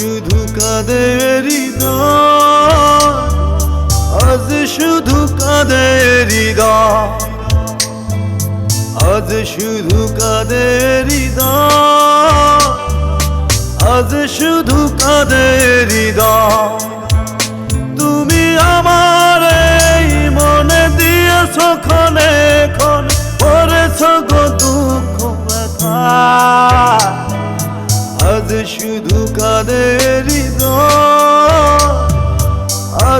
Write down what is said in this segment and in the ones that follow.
শুধু কাদের আজ শুধু কাদের আজ শুধু কাদের আজ শুধু কাদের তুমি আমার এই মনে দিয়েছ ক্ষণে ক্ষণ, করেছ গো দুঃখ ব্যথা। আজ শুধু কাদের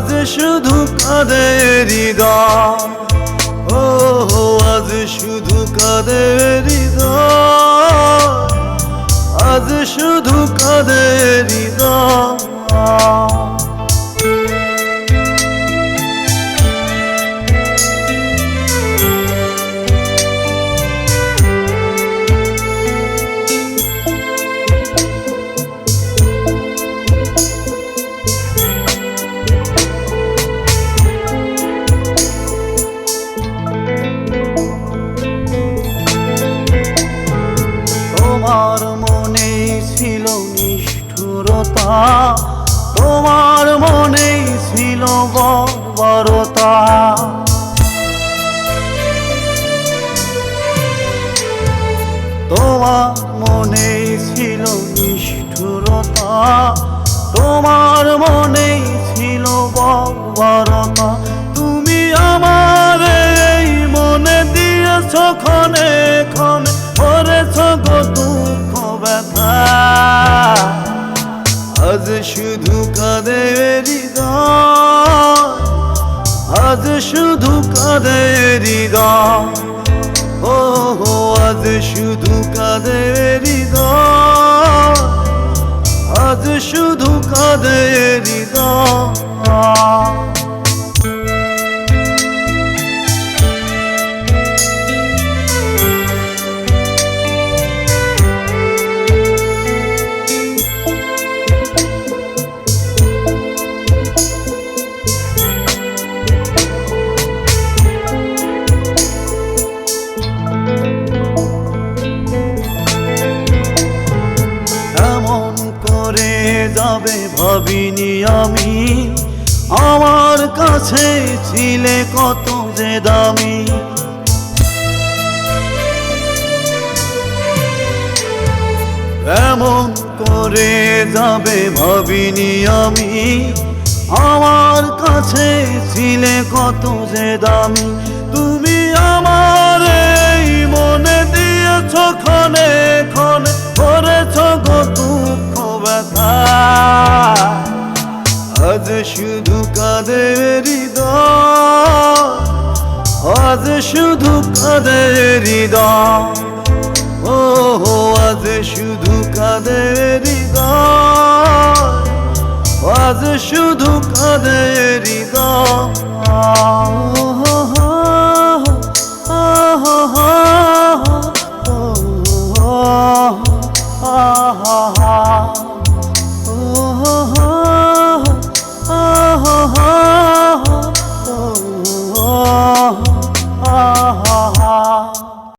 আজ শুধু কাদের হৃদয়। ও আজ শুধু কাদের হৃদয়। তোমার মনে ছিল নিষ্ঠুরতা, তোমার মনে ছিল বর্বরতা। তোমার মনে ছিল নিষ্ঠুরতা, তোমার মনে ছিল বর্বরতা। শুধু কাদের হৃদয়। আজ শুধু কাদের হৃদয়। ও হো আজ শুধু কাদের হৃদয়। আজ শুধু কাদের হৃদয়। যাবে ভাবিনি আমি। আমার কাছে ছিলে কত যে দামি। এমন করে যাবে ভাবিনি আমি। আমার কাছে ছিলে কত যে দামি। তুমি আমার শুধু হৃদয় আজ শুধু হৃদয়। ও হো আজ শুধু হৃদয় আজ শুধু কাদের হৃদয়।